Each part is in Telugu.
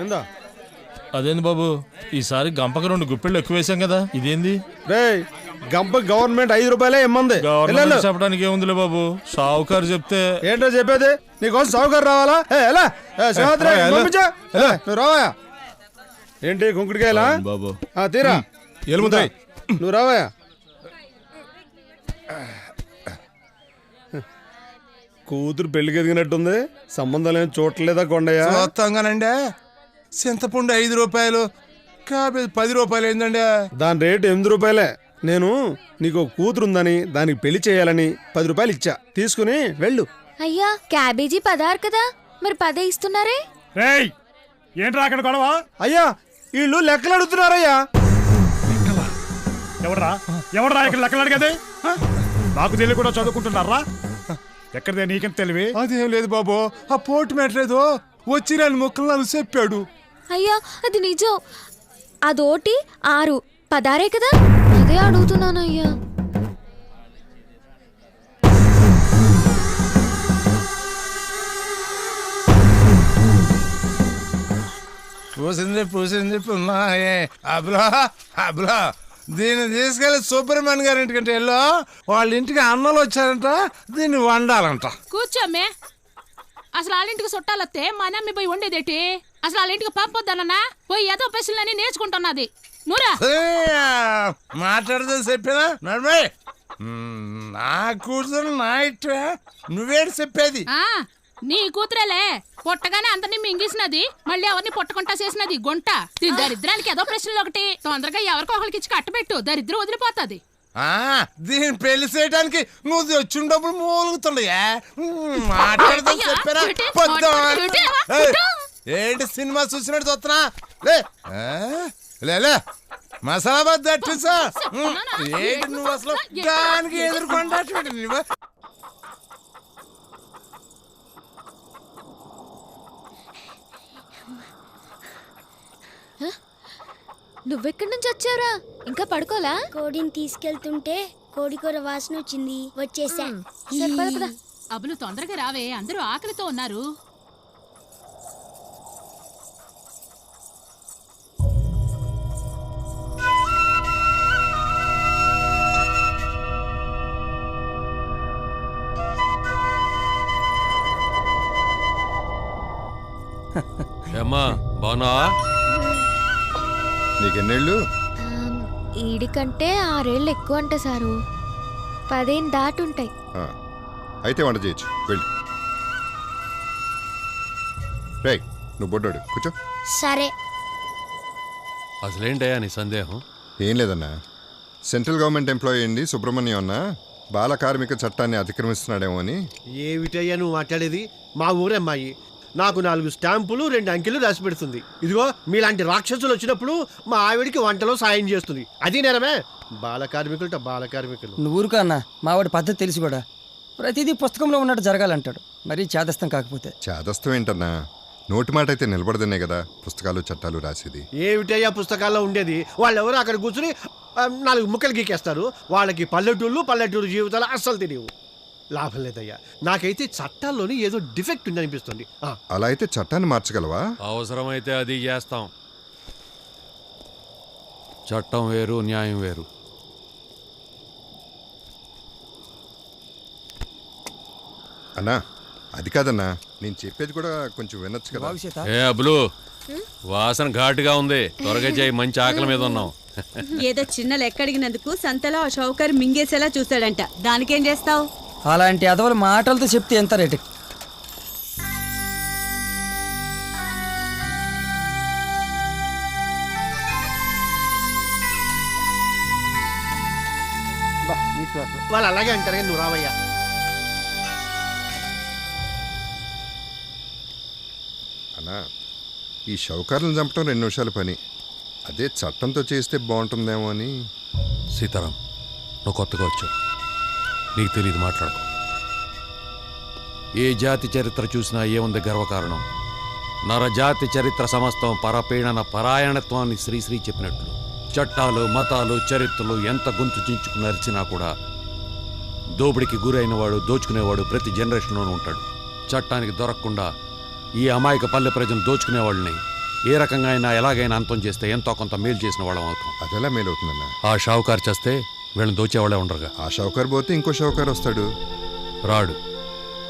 ఏందా? అదేంది బాబు? ఈసారి గంపకి రెండు గుప్పిళ్ళు ఎక్కువ వేసాం కదా ఇదేంది? రే గంప గవర్నమెంట్ ఐదు రూపాయలే ఇమ్మంది. గవర్నమెంట్. చెప్పడానికి ఏముందిలే బాబు? షావుకారు చెప్తే ఏంటో చెప్పేది? నీకోసం సౌకర్యం రావాలా? ఏ, ఎలా? ఏ, సింహాద్రి, ఏ, ఎలా? పంపించు. ఏ, నువ్వు రావా ఏంటి కుంకుడికాయలా? బాబు. ఆ, తీరా. ఎలుముతాయి నువ్వు రావా కూతురు పెళ్ళికి ఎదిగినట్టుంది. సంబంధాలు ఏం చూడలేదా కొండయ్య? చూస్తాంగానండి. చింతపండు ఐదు రూపాయలు కాబేజ్ పది రూపాయలు ఏందండి? దాని రేటు ఎనిమిది రూపాయలే. నేను నీకు ఒక కూతురు ఉందని దానికి పెళ్ళి చేయాలని పది రూపాయలు ఇచ్చా. తీసుకుని వెళ్ళు. అయ్యా క్యాబేజీ పదారు కదా? మరి పదే ఇస్తున్నారే? రేయ్ ఏంట్రా అక్కడ గొడవ? అయ్యా వీళ్ళు లెక్కలు అడుగుతున్నారయ్యా. ఎవడరా? ఎవడరా ఇక్కడ లెక్కలు అడిగేది? నాకు తెలియకుండా చదువుకుంటున్నారా? ఎక్కడిదే నీకెంత తెలివి? అదేం లేదు బాబు. ఆ పోటు మెట్లేదో వచ్చి రెండు ముక్కలు నాకు చెప్పాడు. అయ్యా అది నిజం. అదోటి ఆరు. పదారే కదా? అదే అడుగుతున్నాను అయ్యా. పూసింది పూసింది పున్నాయే అబ్లా అబ్లా దీన్ని తీసుకెళ్ళి సుబ్రహ్మణ్య గారి ఇంటికంటే వెళ్ళు వాళ్ళ ఇంటికి అన్నలు వచ్చారంట దీన్ని వండాలంట. కూర్చోమ్మే అసలు వాళ్ళ ఇంటికి చుట్టాలొస్తే మా నమ్మి పోయి వండేదేటి? అసలు వాళ్ళ ఇంటికి పంపొద్దనన్నా పోయి ఏదో ప్రశ్నలని నేర్చుకుంటున్నది. నూరా. మాట్లాడితే చెప్పినా నడమే నా కూతురు నా ఇట్టే నువ్వేడు చెప్పేది? ఆ నీ కూతురేలే పుట్టగానే అందరినీ మింగేసినది మళ్ళీ ఎవరిని పుట్టకుంటా చేసినది? గుంట. దీని దరిద్రానికి ఏదో ప్రశ్నలు ఒకటి. తొందరగా ఎవరికో ఒకరికి ఇచ్చి కట్టబెట్టు. దరిద్రం వదిలిపోతుంది. ఆ దీని పెళ్ళి చేయడానికి నువ్వు మూలుగుతుండయా చెప్పారా? పొద్దు. ఇటే, ఏయ్, ఇటే. ఏంటి సినిమా చూసినట్టు చూస్తున్నా? లే ఆ, లే లే. మసాలా బాద్ దట్టిసా ఏంటి నువ్వు అసలు దానికి ఎదుర్కొంటా నువ్వెక్కడి నుంచి వచ్చావురా? ఇంకా పడుకోలా? కోడిని తీసుకెళ్తుంటే కోడి కూర వాసన వచ్చింది. వచ్చేసా. అబ్బులు తొందరగా రావే. అందరూ ఆకలితో ఉన్నారు. ఏమ్మా బాగున్నావా? నీకెన్నేళ్ళు? ఈడికంటే ఆరేళ్ళు ఎక్కువ అంట సారు. పదేం దాటుంటాయి. ఆ, అయితే వంట చేయొచ్చు. వెళ్ళి. రేయ్ నువ్వు బొడ్డాడు. కూర్చో. సరే. అసలేంటయ్యా నీ సందేహం? ఏం లేదన్నా. సెంట్రల్ గవర్నమెంట్ ఎంప్లాయీ అండి సుబ్రహ్మణ్యం అన్న. బాల కార్మిక చట్టాన్ని అతిక్రమిస్తున్నాడేమో అని. ఏమిటయ్యా నువ్వు మాట్లాడేది? మా ఊరే అమ్మాయి. నాకు నాలుగు స్టాంపులు రెండు అంకెలు రాసి పెడుతుంది. ఇదిగో మీలాంటి రాక్షసులు వచ్చినప్పుడు మా ఆవిడికి వంటలో సాయం చేస్తుంది. అది నేరమే. బాల కార్మికులట బాల కార్మికులు. నువ్వు ఊరుకో అన్న మావాడి పద్ధతి తెలిసి కూడా. ప్రతిదీ పుస్తకంలో ఉన్నట్టు జరగాలంటాడు. మరీ చేదస్తం కాకపోతే. చాదస్తం ఏంటన్నా? నోటి మాట అయితే నిలబడదనే కదా పుస్తకాలు చట్టాలు రాసేది. ఏమిటయ్యా పుస్తకాల్లో ఉండేది? వాళ్ళెవరో అక్కడ కూర్చుని నాలుగు ముక్కలు గీకేస్తారు. వాళ్ళకి పల్లెటూళ్ళు పల్లెటూరు జీవితాలు అస్సలు తెలియవు. లాభం లేదయ్యా. నాకైతే చట్టాల్లోని ఏదో డిఫెక్ట్ ఉందనిపిస్తుంది ఆ, అలా అయితే చట్టాన్ని మార్చగలవా? అవసరమైతే అది చేస్తాం. చట్టం వేరు న్యాయం వేరు. అన్నా అది కాదన్నా. నేను చెప్పేది కూడా కొంచెం వినొచ్చు కదా. ఏ అబ్బులు. వాసన ఘాటుగా ఉంది. త్వరగా చేయి మంచి ఆకలి మీద ఉన్నాం. ఏదో చిన్న లెక్కడిగినందుకు సంతలో ఆ షౌకర్ మింగేసేలా చూశాడంట దానికేం చేస్తావు? అలాంటి అదవుల మాటలతో చెప్తే ఎంత రేటు? వాళ్ళు అలాగే అంటారు కానీ నువ్వు రావయ్యా. అన్నా ఈ షౌకారులను చంపడం రెండు నిమిషాల పని. అదే చట్టంతో చేస్తే బాగుంటుందేమో అని. సీతారాం నువ్వు కొత్తగా వచ్చావు. నీకు తెలియదు మాట్లాడుకో. ఏ జాతి చరిత్ర చూసినా ఏముంది గర్వకారణం? నరజాతి చరిత్ర సమస్తం పరపీడన పరాయణత్వాన్ని శ్రీశ్రీ చెప్పినట్లు. చట్టాలు మతాలు చరిత్రలు ఎంత గొంతు చించుకు నరిచినా కూడా దోపిడికి గురైన వాడు దోచుకునేవాడు ప్రతి జనరేషన్లోనూ ఉంటాడు. చట్టానికి దొరకకుండా ఈ అమాయక పల్లె ప్రజలు దోచుకునే వాళ్ళని ఏ రకంగా అయినా ఎలాగైనా అంతం చేస్తే ఎంతో కొంత మేలు చేసిన వాళ్ళం అవుతాం. అదెలా మేలవుతుందన్నా? ఆ షావుకారు చేస్తే వీళ్ళని దోచేవాళ్ళే ఉండరుగా. ఆ షౌకర్ పోతే ఇంకో షౌకర్ వస్తాడు. రాడు.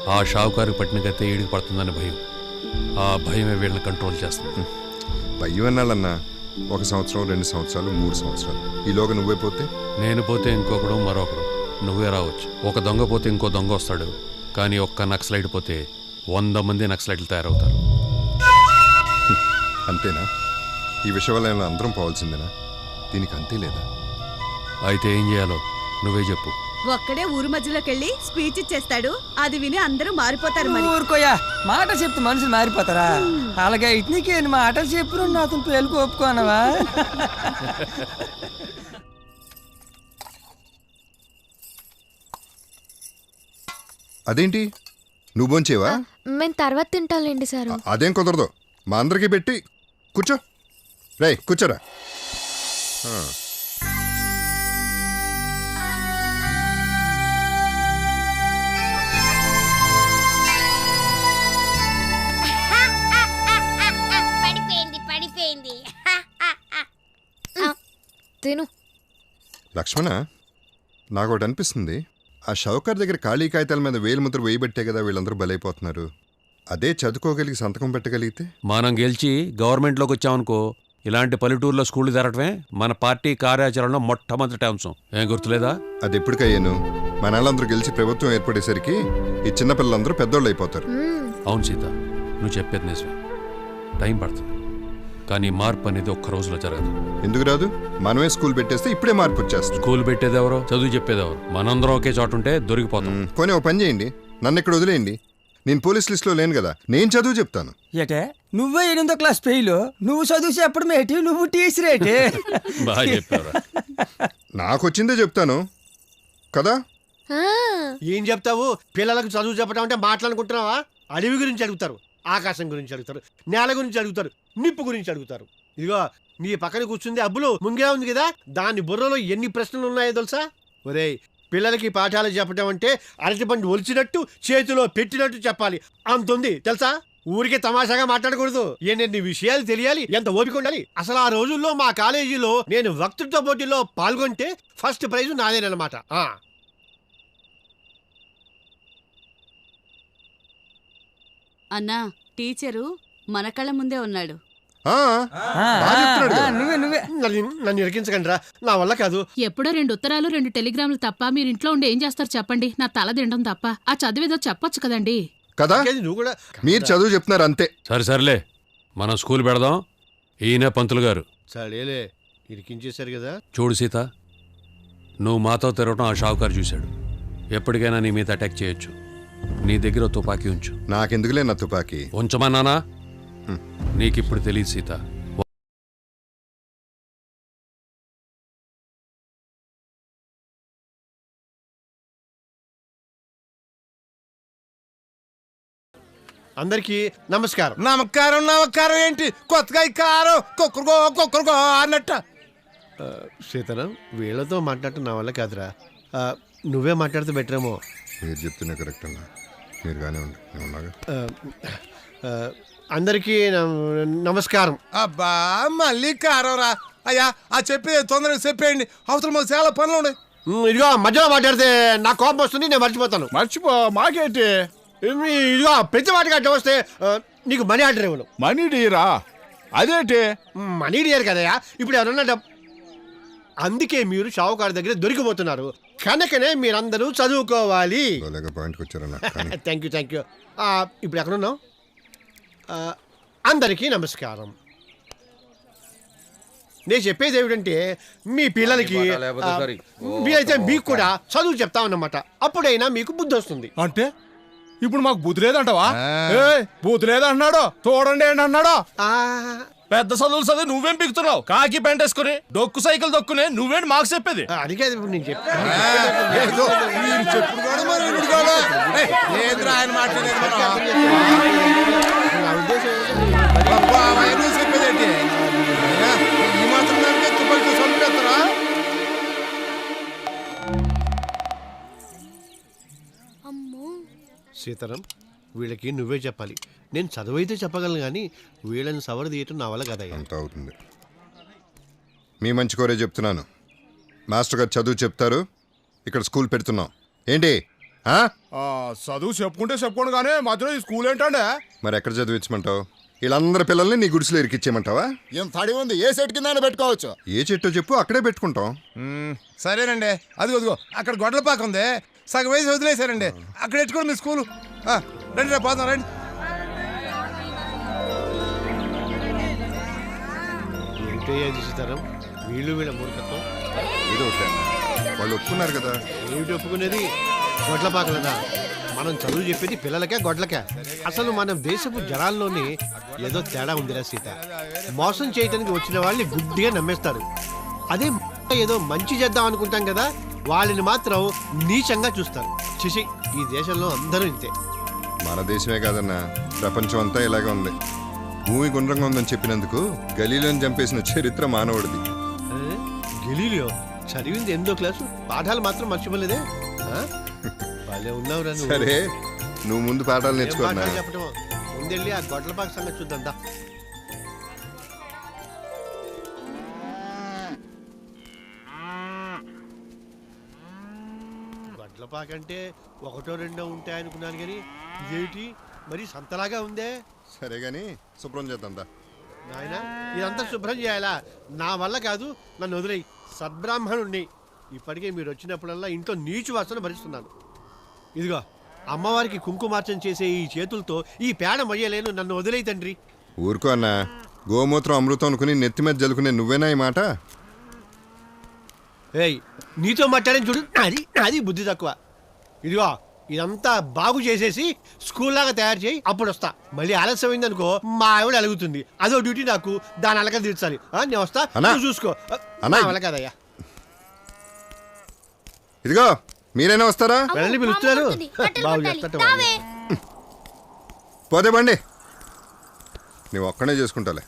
ఆ షావుకారు పట్టిన గతే ఈడికి పడుతుందని భయం. ఆ భయమే వీళ్ళని కంట్రోల్ చేస్తుంది. భయం అన్నాళ్ళన్నా ఒక సంవత్సరం రెండు సంవత్సరాలు మూడు సంవత్సరాలు. ఈలోగా నువ్వే పోతే? నేను పోతే ఇంకొకడు మరొకడు. నువ్వే రావచ్చు. ఒక దొంగ పోతే ఇంకో దొంగ వస్తాడు. కానీ ఒక్క నక్సలైట్ పోతే వంద మంది నక్సలైట్లు తయారవుతారు. అంతేనా? ఈ విషయాలయంలో అందరం పోవాల్సిందేనా? దీనికి అంతే లేదా? అయితే ఏం చేయాలో? నువ్వే చెప్పు. ఒక్కడే ఊరు మధ్యలోకి వెళ్ళి స్పీచ్ ఇచ్చేస్తాడు. అది విని అందరూ మారిపోతారు మరి. ఊరుకోయా మాట చెప్తే మనుషులు మారిపోతారా? అలాగే ఇటు నీకు ఎన్ని మాటలు చెప్పు నాతో పేలుకు ఒప్పుకోనవా? అదేంటి? నువ్వు బొంచేవా మేము తర్వాత తింటాంలేండి సారు. అదేం కుదరదు. మా అందరికీ పెట్టి కూర్చో. రే కూర్చోరా. తిను. లక్ష్మణ నాకు ఒకటి అనిపిస్తుంది. ఆ షౌకర్ దగ్గర ఖాళీ కాగితాల మీద వేలు ముద్ర వేయబట్టే కదా వీళ్ళందరూ బలైపోతున్నారు. అదే చదువుకోగలిగి సంతకం పెట్టగలిగితే? మనం గెలిచి గవర్నమెంట్లోకి వచ్చామనుకో ఇలాంటి పల్లెటూరులో స్కూళ్ళు తెరటమే మన పార్టీ కార్యాచరణలో మొట్టమొదటి అంశం. ఏం గుర్తులేదా? అది ఎప్పటికయ్యాను. మన వాళ్ళందరూ గెలిచి ప్రభుత్వం ఏర్పడేసరికి ఈ చిన్నపిల్లలందరూ పెద్దోళ్ళు అయిపోతారు అవును సీత నువ్వు చెప్పేది నిజమే. టైం పడుతుంది. కానీ మార్పు అనేది ఒక్క రోజులో జరగదు. ఎందుకు రాదు? మనమే స్కూల్ పెట్టేస్తే ఇప్పుడే మార్పు వచ్చేస్తుంది. స్కూల్ పెట్టేది ఎవరో చదువు చెప్పేది ఎవరు మనందరం ఒకే చోట ఉంటే దొరికిపోతాం. కొని ఒక పని చేయండి. నన్ను ఇక్కడ వదిలేయండి. నేను పోలీస్ లిస్టులో లేను కదా. నేను చదువు చెప్తాను. ఏటే? నువ్వే ఎనిమిదో క్లాస్ ఫెయిల్. నువ్వు చదువు చెప్పడం ఏంటి? నువ్వు టీచర్ ఏంటి? బాగా నాకు వచ్చిందే చెప్తాను. కదా? ఏం చెప్తావు? పిల్లలకు చదువు చెప్పడం అంటే మాట్లాడుకుంటున్నావా? అడవి గురించి అడుగుతారు. ఆకాశం గురించి అడుగుతారు నేల గురించి అడుగుతారు నిప్పు గురించి అడుగుతారు. ఇదిగో నీ పక్కన కూర్చుంది అబ్బులు ముంగే ఉంది కదా దాని బుర్రలో ఎన్ని ప్రశ్నలు ఉన్నాయో తెలుసా? ఒరేయ్ పిల్లలకి పాఠాలు చెప్పడం అంటే అరటిపండు ఒలిచినట్టు చేతిలో పెట్టినట్టు చెప్పాలి. అంతుంది తెలుసా? ఊరికే తమాషాగా మాట్లాడకూడదు. ఎన్ని విషయాలు తెలియాలి ఎంత ఓపిక ఉండాలి. అసలు ఆ రోజుల్లో మా కాలేజీలో నేను వక్తృత్వ పోటీలో పాల్గొంటే ఫస్ట్ ప్రైజ్ నాదేనమాట అన్నా టీచరు మన కళ్ళ ముందే ఉన్నాడు. నువ్వే నువ్వే. నన్ను నన్ను ఇరికించకండి రా నా వల్ల కాదు. ఎప్పుడో రెండు ఉత్తరాలు రెండు టెలిగ్రాములు తప్ప మీరు ఇంట్లో ఉండి ఏం చేస్తారు చెప్పండి. నా తల తినడం తప్ప. ఆ చదివేదో చెప్పొచ్చు కదండి. కదా? నువ్వు కూడా మీరు చదువు చెప్తున్నారు అంతే. సరే సర్లే. మనం స్కూల్ పెడదాం. ఈయన పంతులు గారు. సరేలే ఇరికించేశారు కదా. చూడు సీత నువ్వు మాతో తిరగటం ఆ షావుకారు చూశాడు. ఎప్పటికైనా నీ మీద అటాక్ చేయొచ్చు. నీ దగ్గర తుపాకీ ఉంచు. నాకెందుకులే నా తుపాకీ? ఉంచమన్నానా నీకిప్పుడు తెలియదు సీత. అందరికీ నమస్కారం. నమస్కారం నమస్కారం ఏంటి? కొత్తగా ఈ కారం. కుక్కరుకో కుక్కరుకో అన్నట్ట. సీతారాం వీళ్ళతో మాట్లాడటం నా వల్ల కాదురా. ఆ, నువ్వే మాట్లాడితే బెటరేమో. మీరు చెప్తూనే కరెక్ట్ అన్న. మీరు కానీ ఉండి నేను ఉన్నాగా ఆ, ఆ, అందరికీ నమ- నమస్కారం. అబ్బా మళ్ళీ కారం రా అయ్యా ఆ చెప్పేది తొందరగా చెప్పేయండి. అవసరం మాకు చాలా పనులు ఉన్నాయి. ఉమ్, ఇదిగో మధ్యలో మాట్లాడితే నా కోపం వస్తుంది నేను మర్చిపోతాను. మర్చిపో మాకేంటి? ఇదిగో ప్రతి వాటికి అడ్డం వస్తే ఆ, నీకు మనీ ఆర్డర్ ఇవ్వను. మనీ డీరా? అదేంటి? మనీ డియర్ కదయా ఇప్పుడు ఎవరన్నా డబ్ అందుకే మీరు షావుకారు దగ్గర దొరికిపోతున్నారు. కనుకనే మీరందరూ చదువుకోవాలి. పాయింట్కి వచ్చారన్న థ్యాంక్ యూ థ్యాంక్ యూ ఇప్పుడు ఎక్కడున్నావు ఆ, అందరికీ నమస్కారం. నేను చెప్పేది ఏమిటంటే మీ పిల్లలకి మీరైతే మీకు కూడా చదువు చెప్తామన్నమాట అప్పుడైనా మీకు బుద్ధి వస్తుంది. అంటే ఇప్పుడు మాకు బుద్ధి లేదంటావా? ఏయ్, బుద్ధి లేదంటున్నాడు చూడండి అన్నాడు పెద్ద చదువులు చదివి నువ్వేం పిగుతున్నావు కాకి పెంట వేసుకుని డొక్కు సైకిల్ దొక్కునే నువ్వేంటి మాకు చెప్పేది? అది కాదు ఇప్పుడు నేను లేదురా ఆయన మాట్లాడేది మనం. అబ్బా, ఆయన చెప్పేదేంటి అయ్యా, ఈ మాత్రం దానికే తుపాకీ చంపేస్తారా? సీతారాం వీళ్ళకి నువ్వే చెప్పాలి. నేను చదువైతే చెప్పగలను కానీ వీళ్ళని సవర తీయటం నా వల్ల కదయ్యా. అంత అవుతుంది. మీ మంచి కోరే చెప్తున్నాను. మాస్టర్ గారు చదువు చెప్తారు. ఇక్కడ స్కూల్ పెడుతున్నాం. ఏంటి? ఆ? ఆ, చదువు చెప్పుకుంటే చెప్పుకోండి కానీ మధ్యలో ఈ స్కూల్ ఏంటంటే మరి ఎక్కడ చదివించమంటావు వీళ్ళందరి పిల్లల్ని నీ గుడిసెలో ఇరికిచ్చేయమంటావా? ఏం తడి ఉంది? ఏ సెట్ కింద పెట్టుకోవచ్చు. ఏ చెట్టో చెప్పు అక్కడే పెట్టుకుంటాం. సరేనండి. అదిగో అదిగో అక్కడ గొడ్లపాక ఉంది. సగం వేసి వదిలేశారండి. అక్కడ ఎట్టుకోండి మీ స్కూలు. రండి రా పోదాం రండి. వీళ్ళు వీళ్ళ మూర్ఖత్వం. ఏదో ఒకటి. వాళ్ళు ఒప్పుకున్నారు కదా. ఏమిటి ఒప్పుకునేది? గొడ్లపాకలదా మనం చదువు చెప్పేది పిల్లలకే గొడ్లకే. అసలు మన దేశపు జనాల్లోని ఏదో తేడా ఉందిరా సీత. మోసం చేయటానికి వచ్చిన వాళ్ళని గుడ్డిగా నమ్మేస్తారు. అదే ఏదో మంచి చేద్దాం అనుకుంటాం కదా వాళ్ళని మాత్రం నీచంగా చూస్తారు. చిసి ఈ దేశంలో అందరూ ఇంతే. మన దేశమే కాదన్నా ప్రపంచం అంతా ఇలాగే ఉంది. భూమి గుండ్రంగా ఉందని చెప్పినందుకు గలీలను చంపేసిన చరిత్ర మానవుడిది. గెలీలియో? చదివింది ఎనిమిదో క్లాసు? పాఠాలు మాత్రం మర్చిపోలేదే? ఆ? భలే ఉన్నావురా నువ్వు. సరే నువ్వు ముందు పాఠాలు ఏం నేర్చుకున్నా పాఠాలు చెప్పటమో? ముందెళ్ళి ఆ గొడ్లపాక సంగతి చూద్దాం దా. అంటే ఒకటో రెండో ఉంటాయి అనుకున్నాను కానీ ఇదేమిటి? మరి సంతలాగా ఉందే? సరే గాని శుభ్రం చేద్దాం దా. నాయన ఇదంతా శుభ్రం చేయాలా? నా వల్ల కాదు నన్ను వదిలేయి. సద్బ్రాహ్మణుణ్ణి. ఇప్పటికే మీరు వచ్చినప్పుడల్లా ఇంట్లో నీచు వాసన భరిస్తున్నాను. ఇదిగో అమ్మవారికి కుంకుమార్చన చేసే ఈ చేతులతో ఈ పేడ మొయ్యలేను నన్ను వదిలేయి తండ్రి. ఊరుకో అన్నా. గోమూత్రం అమృతం అనుకుని నెత్తి మీద జలుకునే నువ్వేనా ఈ మాట? ఏయ్ నీతో మాట్లాడని చూడు నాది నాది బుద్ధి తక్కువ. ఇదిగో ఇదంతా బాగు చేసేసి స్కూల్ లాగా తయారు చేయి అప్పుడు వస్తా. మళ్ళీ ఆలస్యమైంది అనుకో మా ఆవిడ అలుగుతుంది. అదో డ్యూటీ నాకు దాని అలక తీర్చాలి. నేను వస్తా చూసుకో. అన్నా. నా వల్ల కాదయ్యా. ఇదిగో మీరైనా వస్తారా? వెళ్ళండి పిలుస్తున్నారు. బాగు రావే. పోతే బండి. నువ్వు ఒక్కనే చేసుకుంటాలే.